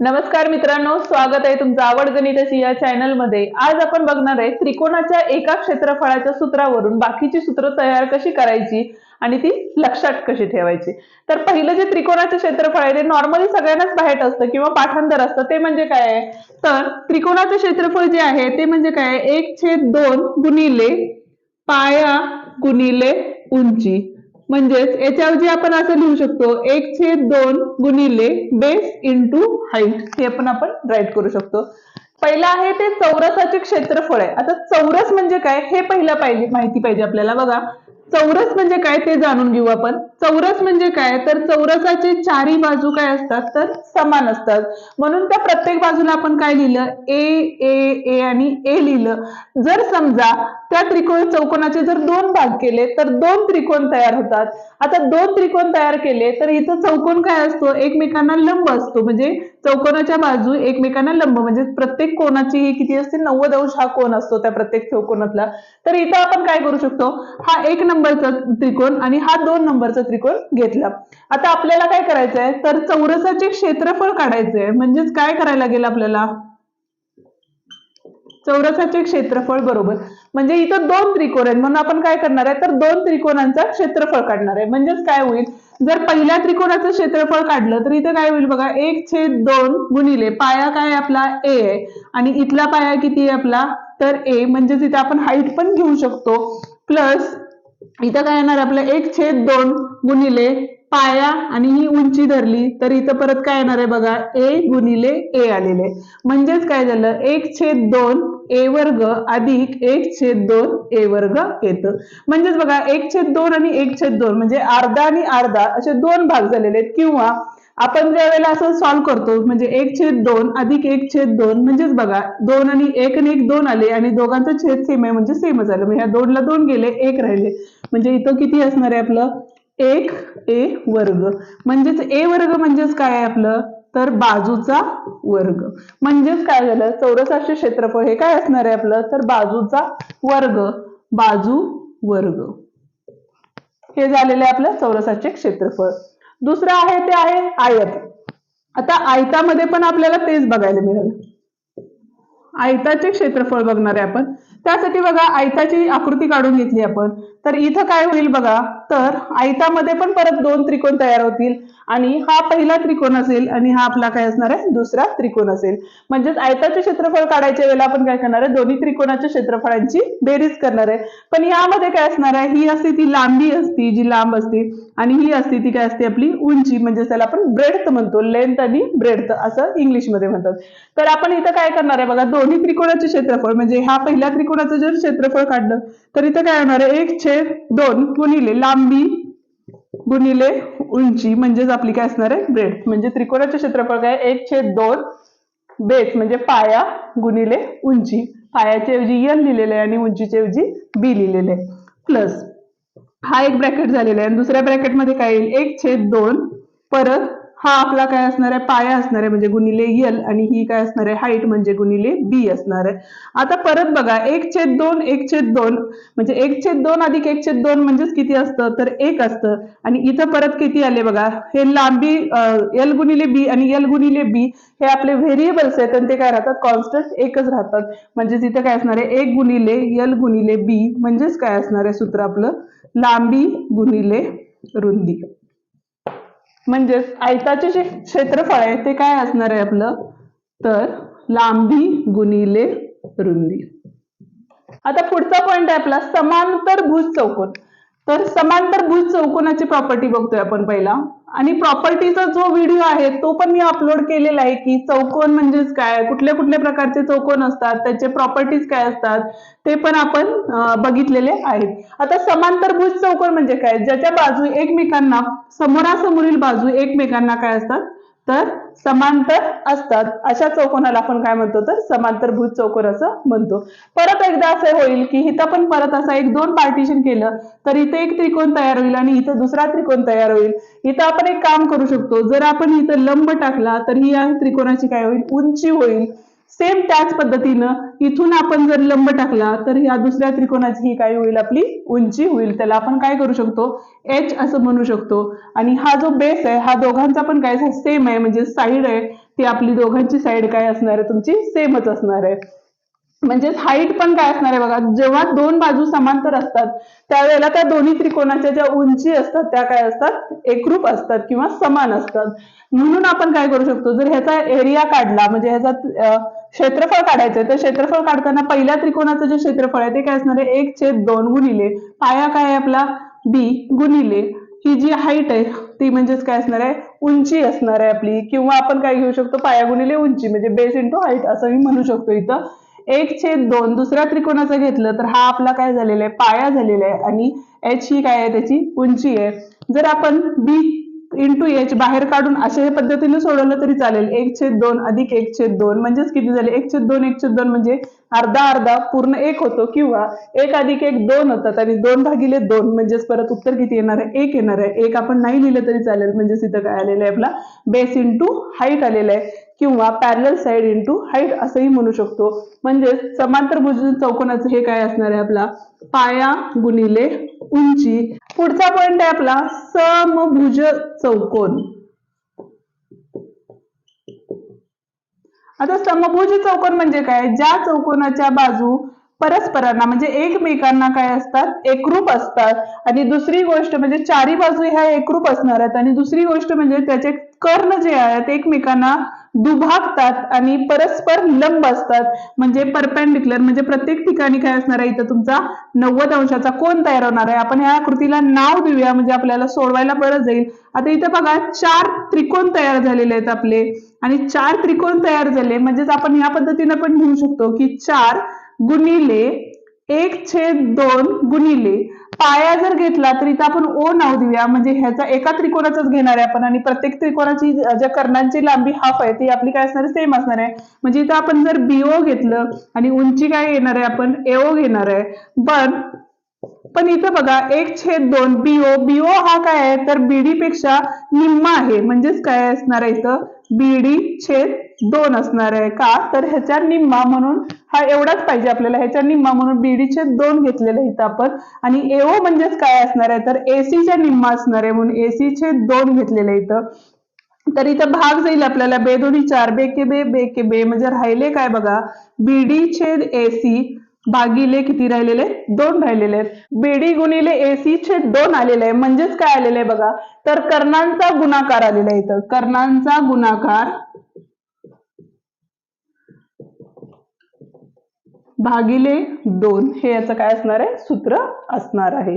नमस्कार मित्रांनो स्वागत आहे तुमचं आवड गणिताची या चॅनलमध्ये. आज आपण बघणार आहे त्रिकोणाच्या एका क्षेत्रफळाच्या सूत्रावरून बाकीची सूत्र तयार कशी करायची आणि ती लक्षात कशी ठेवायची. तर पहिलं जे त्रिकोणाचं क्षेत्रफळ आहे ते नॉर्मली सगळ्यांनाच बाहेर असतं किंवा पाठांतर असतं ते म्हणजे काय आहे? तर त्रिकोणाचं क्षेत्रफळ जे आहे ते म्हणजे काय आहे? एक छेद दोन गुणिले पाया गुणिले उंची. म्हणजेच याच्याऐवजी आपण असं लिहू शकतो एक छेद दोन गुणिले बेस इंटू हाईट हे पण आपण राईट करू शकतो. पहिलं आहे ते चौरसाचे क्षेत्रफळ आहे. आता चौरस म्हणजे काय? हे पहिलं पाहिजे माहिती पाहिजे आपल्याला. बघा चौरस म्हणजे काय ते जाणून घेऊ आपण. चौरस म्हणजे काय? तर चौरसाचे चारही बाजू काय असतात? तर समान असतात. म्हणून त्या प्रत्येक बाजूला आपण काय लिहिलं? ए ए ए आणि ए लिहिलं. जर समजा त्या त्रिकोण चौकोनाचे जर दोन भाग केले तर दोन त्रिकोण तयार होतात. आता दोन त्रिकोण तयार केले तर इथं चौकोन काय असतो? एकमेकांना लंब असतो. म्हणजे चौकोनाच्या बाजू एकमेकांना लंब म्हणजे प्रत्येक कोणाची ही किती असते? नव्वद अंश हा कोण असतो त्या प्रत्येक चौकोनातला. तर इथं आपण काय करू शकतो? हा एक नंबरचा त्रिकोण आणि हा दोन नंबरचा त्रिकोण घेतला. आता आपल्याला काय करायचं आहे? तर चौरसाचे क्षेत्रफळ काढायचंय. आहे म्हणजेच काय करायला लागेल आपल्याला? चौरसाचे क्षेत्रफळ बरोबर. म्हणजे इथं दोन त्रिकोण आहेत. म्हणून आपण काय करणार आहे? तर दोन त्रिकोणांचा क्षेत्रफळ काढणार आहे. म्हणजेच काय होईल? जर पहिल्या त्रिकोणाचं क्षेत्रफळ काढलं तर इथं काय होईल बघा एक छेद दोन गुणिले पाया काय आपला ए आहे आणि इथला पाया किती आहे आपला? तर ए म्हणजेच इथे आपण हाईट पण घेऊ शकतो. प्लस इथं काय येणार आपलं? एक छेद दोन गुणिले पाया आणि ही उंची धरली तर इथं परत काय येणार आहे बघा? ए गुणिले ए आलेले. म्हणजेच काय झालं? एक छेद दोन ए वर्ग अधिक एक छेद दोन ए वर्ग येतं. म्हणजेच बघा एक छेद दोन आणि एक छेद दोन म्हणजे अर्धा आणि अर्धा असे दोन भाग झालेले आहेत. किंवा आपण ज्या वेळेला असं सॉल्व्ह करतो म्हणजे एक छेद दोन अधिक एक छेद दोन म्हणजेच बघा दोन आणि एक आणि एक दोन आले आणि दोघांचं छेद सेम आहे म्हणजे सेमच आलं म्हणजे ह्या दोनला दोन गेले एक राहिले. म्हणजे इथं किती असणार आहे आपलं? एक ए वर्ग. म्हणजेच ए वर्ग म्हणजेच काय आहे आपलं? तर बाजूचा वर्ग. म्हणजेच काय झालं? चौरसाचे क्षेत्रफळ हे काय असणार आहे आपलं? तर बाजूचा वर्ग. बाजू वर्ग. हे झालेलं आहे आपलं चौरसाचे क्षेत्रफळ. दुसरं आहे ते आहे आयत. आता आयतामध्ये पण आपल्याला तेच बघायला मिळेल. आयताचे क्षेत्रफळ बघणार आहे आपण. त्यासाठी बघा आयताची आकृती काढून घेतली आपण. तर इथं काय होईल बघा तर आयतामध्ये पण परत दोन त्रिकोण तयार होतील आणि हा पहिला त्रिकोण असेल आणि हा आपला काय असणार आहे? दुसरा त्रिकोण असेल. म्हणजेच आयताचे क्षेत्रफळ काढायच्या वेळेला आपण काय करणार आहे? दोन्ही त्रिकोणाच्या क्षेत्रफळांची बेरीज करणार आहे. पण यामध्ये काय असणार आहे? ही असते ती लांबी असती जी लांब असते आणि ही असते ती काय असते आपली उंची म्हणजे त्याला आपण ब्रेडथ म्हणतो. लेंथ आणि ब्रेडथ असं इंग्लिशमध्ये म्हणतात. तर आपण इथं काय करणार आहे बघा दोन्ही त्रिकोणाचे क्षेत्रफळ म्हणजे हा पहिल्या त्रिकोणाचं जर क्षेत्रफळ काढलं तर इथं काय होणार आहे? एक छेद दोन गुणिले लांबी गुणिले उंची म्हणजेच आपली काय असणार आहे? ब्रेड म्हणजे त्रिकोणाचे क्षेत्रफळ काय? एक छेद दोन बेस म्हणजे पाया गुणिले उंची. पायाच्या ऐवजी एल लिहिलेलं आहे आणि उंचीच्या ऐवजी बी लिहिलेलं आहे. प्लस हा एक ब्रॅकेट झालेला आहे. आणि दुसऱ्या ब्रॅकेटमध्ये काय येईल? एक छेद दोन परत हा आपला काय असणार आहे? पाया असणार आहे म्हणजे गुणिले यल आणि ही काय असणार आहे? हाईट म्हणजे गुणिले बी असणार आहे. आता परत बघा एक छेद दोन एक छेद दोन म्हणजे एक छेद दोन अधिक एक छेद दोन म्हणजेच किती असतं? तर एक असतं. आणि इथं परत किती आले बघा? हे लांबी एल गुणिले बी आणि एल गुणिले बी हे आपले व्हेरिएबल्स आहेत आणि ते काय राहतात? कॉन्स्टंट एकच राहतात. म्हणजेच इथं काय असणार आहे? एक गुणिले यल गुणिले बी म्हणजेच काय असणार आहे सूत्र आपलं? लांबी गुणिले रुंदी. म्हणजेच आयताचे जे क्षेत्रफळ आहे ते काय असणार आहे आपलं? तर लांबी गुणिले रुंदी. आता पुढचा पॉइंट आहे आपला समांतर भुज चौकोन. तर समांतर भुज चौकोनाची प्रॉपर्टी बघतोय आपण पहिला. आणि प्रॉपर्टीचा जो व्हिडिओ आहे तो पण मी अपलोड केलेला आहे की चौकोन म्हणजेच काय? कुठल्या कुठल्या प्रकारचे चौकोन असतात? त्याचे प्रॉपर्टीज काय असतात? ते पण आपण बघितलेले आहेत. आता समांतर भुज चौकोन म्हणजे काय? ज्याच्या बाजू एकमेकांना समोरासमोरील बाजू एकमेकांना काय असतात? तर समांतर असतात. अशा चौकोनाला आपण काय म्हणतो तर? समांतर चौकोन असं म्हणतो. परत एकदा असं होईल की इथं पण परत असं एक दोन पार्टिशन केलं तर इथे एक त्रिकोण तयार होईल आणि इथं दुसरा त्रिकोण तयार होईल. इथं आपण एक काम करू शकतो. जर आपण इथं लंब टाकला तर ही या त्रिकोणाची काय होईल? उंची होईल. सेम त्याच पद्धतीनं इथून आपण जर लंब टाकला तर ह्या दुसऱ्या त्रिकोणाची ही काय होईल आपली? उंची होईल. त्याला आपण काय करू शकतो? एच असं म्हणू शकतो. आणि हा जो बेस आहे हा दोघांचा पण काय सेम आहे. म्हणजे साईड आहे ती आपली दोघांची साईड काय असणार आहे? तुमची सेमच असणार आहे. म्हणजेच हाईट पण काय असणार आहे बघा? जेव्हा दोन बाजू समांतर असतात त्यावेळेला त्या दोन्ही त्रिकोणाच्या ज्या उंची असतात त्या काय असतात? एकरूप असतात किंवा समान असतात. म्हणून आपण काय करू शकतो? जर ह्याचा एरिया काढला म्हणजे ह्याचा क्षेत्रफळ काढायचं तर क्षेत्रफळ काढताना पहिल्या त्रिकोणाचं जे क्षेत्रफळ आहे ते काय असणार आहे? एक छेद दोन गुणिले पाया काय आहे आपला? बी गुणिले ही जी हाईट आहे ती म्हणजेच काय असणार आहे? उंची असणार आहे आपली. किंवा आपण काय घेऊ शकतो? पाया गुणिले उंची म्हणजे बेस इंटू हाईट असं मी म्हणू शकतो इथं. एक छेद दोन दुसऱ्या त्रिकोणाचं घेतलं तर हा आपला काय झालेला आहे? पाया झालेला आहे. आणि एच ही काय आहे? त्याची उंची आहे. जर आपण बी इंटू एच बाहेर काढून अशा पद्धतीने सोडवलं तरी चालेल. एक छेद दोन अधिक एक छेद दोन म्हणजेच किती झाले? एक छेद दोन एक छेद दोन म्हणजे अर्धा अर्धा पूर्ण एक होतो किंवा एक अधिक एक दोन होतात आणि दोन भागिले दोन म्हणजेच परत उत्तर किती येणार आहे? एक येणार आहे. एक आपण नाही लिहिलं तरी चालेल. म्हणजेच इथं काय आलेलं आहे आपला? बेस इंटू हाईट आलेलं आहे. किंवा पॅरल साईड इंटू हाईट असंही म्हणू शकतो. म्हणजेच समांतर भुज चौकोनाचं हे काय असणार आहे आपला? पाया गुणिले उंची. पुढचा पॉइंट आहे आपला समभुज चौकोन. आता समभुज चौकोन म्हणजे काय? ज्या चौकोनाच्या बाजू परस्परांना म्हणजे एकमेकांना काय असतात? एकरूप असतात. आणि दुसरी गोष्ट म्हणजे चारी बाजू ह्या एकरूप असणार आहेत. आणि दुसरी गोष्ट म्हणजे त्याचे कर्ण जे आहेत एकमेकांना दुभागतात आणि परस्पर लंब असतात. म्हणजे परपेंडिक्युलर म्हणजे प्रत्येक ठिकाणी काय असणार आहे? इथं तुमचा नव्वद अंशाचा कोण तयार होणार आहे. आपण ह्या आकृतीला नाव देऊया म्हणजे आपल्याला सोडवायला बरं जाईल. आता इथं बघा चार त्रिकोण तयार झालेले आहेत आपले. आणि चार त्रिकोण तयार झाले म्हणजेच आपण ह्या पद्धतीने पण घेऊ शकतो की चार गुणिले एक छेद दोन गुणिले पाया जर घेतला तर इथं आपण ओ नाव देऊया. म्हणजे ह्याचा एका त्रिकोणाचाच घेणार आहे आपण आणि प्रत्येक त्रिकोणाची ज्या कर्णांची लांबी हाफ आहे ती आपली काय असणार आहे? सेम असणार आहे. म्हणजे इथं आपण जर बीओ घेतलं आणि उंची काय घेणार आहे आपण? एओ घेणार आहे. पण पण इथं बघा एक छेद दोन बीओ बीओ हा काय आहे? तर बीडी पेक्षा निम्मा आहे. म्हणजेच काय असणार आहे इथं? बीडी छेद दोन असणार आहे का? तर ह्याच्या निम्मा म्हणून हा एवढाच पाहिजे आपल्याला. ह्याच्या निम्मा म्हणून बीडी छेद दोन घेतलेले इथं आपण. आणि एओ म्हणजेच काय असणार आहे? तर एसीच्या निम्मा असणार आहे म्हणून एसी छेद दोन घेतलेले आहेत. इथं तर इथं भाग जाईल आपल्याला. बे दोन्ही चार बे के बे बे के बे. म्हणजे राहिले काय बघा? बीडी छेद एसी भागिले किती राहिलेले? दोन राहिलेले आहेत. बीडी गुणिले एसी छेद दोन आलेले आहे. म्हणजेच काय आलेले आहे बघा? तर कर्णांचा गुणाकार आलेला आहे इथं. कर्णांचा गुणाकार भागिले दोन. हे याचं काय असणार आहे? सूत्र असणार आहे.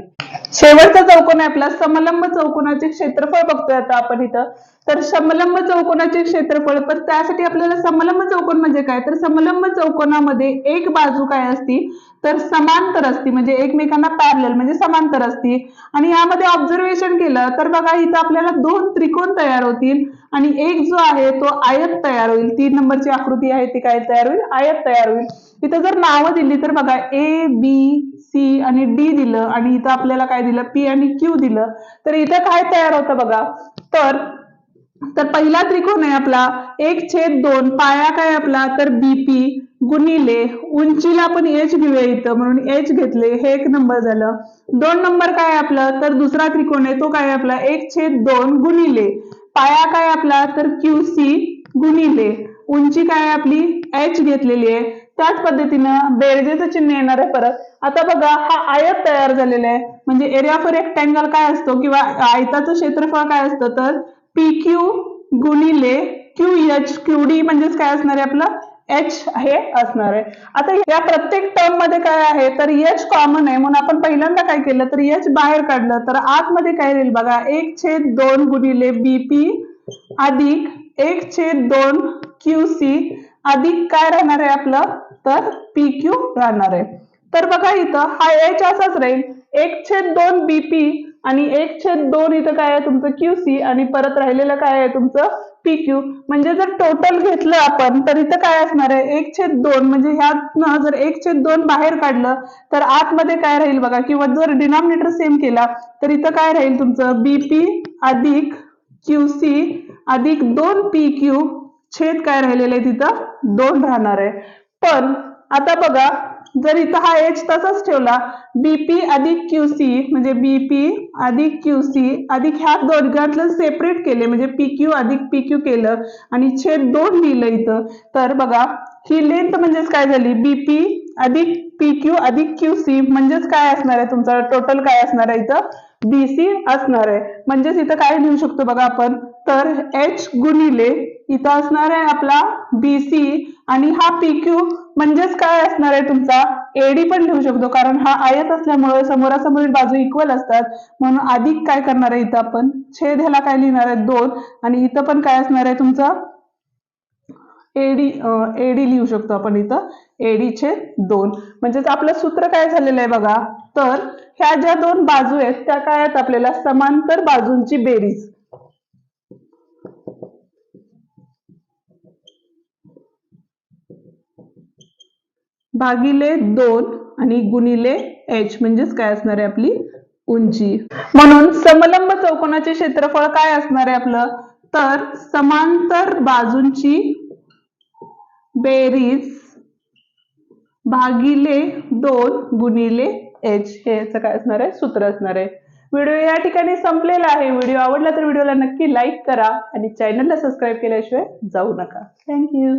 शेवटचा चौकोन आहे आपला. समलंब चौकोनाचे क्षेत्रफळ बघतोय आता आपण इथं. तर समलंब चौकोनाचे क्षेत्रफळ पण त्यासाठी आपल्याला समलंब चौकोन म्हणजे काय? तर समलंब चौकोनामध्ये एक बाजू काय असती? तर समांतर असती म्हणजे एकमेकांना पॅरल म्हणजे समांतर असती. आणि यामध्ये ऑब्झर्वेशन केलं तर बघा इथं आपल्याला दोन त्रिकोण तयार होतील. आणि एक जो आहे तो आयत तयार होईल. तीन नंबरची आकृती आहे ती काय तयार होईल? आयत तयार होईल. इथं जर नावं दिली तर बघा ए बी सी आणि डी दिलं. आणि इथं आपल्याला काय दिलं? पी आणि क्यू दिलं. तर इथं काय तयार होतं बघा? तर तर पहिला त्रिकोण आहे आपला. एक छेद दोन पाया काय आपला? तर बीपी गुणिले उंचीला आपण एच घेऊया इथं म्हणून एच घेतले हे एक नंबर झालं. दोन नंबर काय आपलं? तर दुसरा त्रिकोण आहे तो काय आपला? एक छेद दोन गुणिले. पाया काय आपला? तर क्यू सी गुणिले. उंची काय आपली? एच घेतलेली आहे. त्याच पद्धतीनं बेरजेचं चिन्ह येणार आहे परत. आता बघा हा आयत तयार झालेला आहे. म्हणजे एरिया फॉर रेक्टँगल काय असतो? किंवा आयताचं क्षेत्रफळ काय असतं? तर पी क्यू गुणिले क्यू एच क्यू डी म्हणजेच काय असणार आहे आपलं? एच हे असणार आहे. आता या प्रत्येक टर्ममध्ये काय आहे? तर एच कॉमन आहे. म्हणून आपण पहिल्यांदा काय केलं? तर एच बाहेर काढलं. तर आतमध्ये काय राहील बघा? एक छेद दोन गुणिले बीपी अधिक एक छेद दोन क्यू सी अधिक काय राहणार आहे आपलं? तर पी क्यू राहणार आहे. तर बघा इथं हा एच असाच राहील. एक छेद दोन बीपी आणि एक छेद दोन इथं काय आहे तुमचं क्यू सी आणि परत राहिलेलं काय आहे तुमचं पी क्यू म्हणजे जर टोटल घेतलं आपण तर इथं काय असणार आहे? एक छेद दोन म्हणजे ह्यातनं जर एक छेद दोन बाहेर काढलं तर आतमध्ये काय राहील बघा? किंवा जर डिनॉमिनेटर सेम केला तर इथं काय राहील तुमचं? बीपी अधिक क्यू सी अधिक दोन पी क्यू छेद काय राहिलेलं आहे तिथं? दोन राहणार आहे. पण आता बघा जर इथं हा एच तसाच ठेवला बीपी अधिक क्यूसी म्हणजे बीपी अधिक क्यूसी अधिक ह्या दोघांतलं सेपरेट केले म्हणजे पी क्यू अधिक पी क्यू केलं आणि छेद दोन लिहिलं इथं तर बघा ही लेंथ म्हणजेच काय झाली? बीपी अधिक पी क्यू अधिक क्यू सी म्हणजेच काय असणार आहे तुमचं? टोटल काय असणार आहे इथं? बीसी असणार आहे. म्हणजेच इथं काय लिहू शकतो बघा आपण? तर एच गुणिले इथं असणार आहे आपला बीसी आणि हा पी क्यू म्हणजेच काय असणार आहे तुमचा? एडी पण लिहू शकतो कारण हा आयत असल्यामुळे समोरासमोरील बाजू इक्वल असतात. म्हणून अधिक काय करणार आहे इथं आपण? छेद ह्याला काय लिहिणार आहे? दोन. आणि इथं पण काय असणार आहे तुमचा? एडी एडी लिहू शकतो आपण इथं. एडीचे दोन. म्हणजेच आपलं सूत्र काय झालेलं आहे बघा? तर ह्या ज्या दोन बाजू आहेत त्या काय आहेत आपल्याला? समांतर बाजूंची बेरीज. भागिले दोन आणि गुणिले एच म्हणजेच काय असणार आहे आपली? उंची. म्हणून समलंब चौकोनाचे क्षेत्रफळ काय असणार आहे आपलं? तर समांतर बाजूंची बेरीज भागिले दोन गुणिले एच हे याचं काय असणार आहे? सूत्र असणार आहे. व्हिडिओ या ठिकाणी संपलेला आहे. व्हिडिओ आवडला तर व्हिडिओला नक्की लाईक करा आणि चॅनलला सबस्क्राईब केल्याशिवाय जाऊ नका. थँक्यू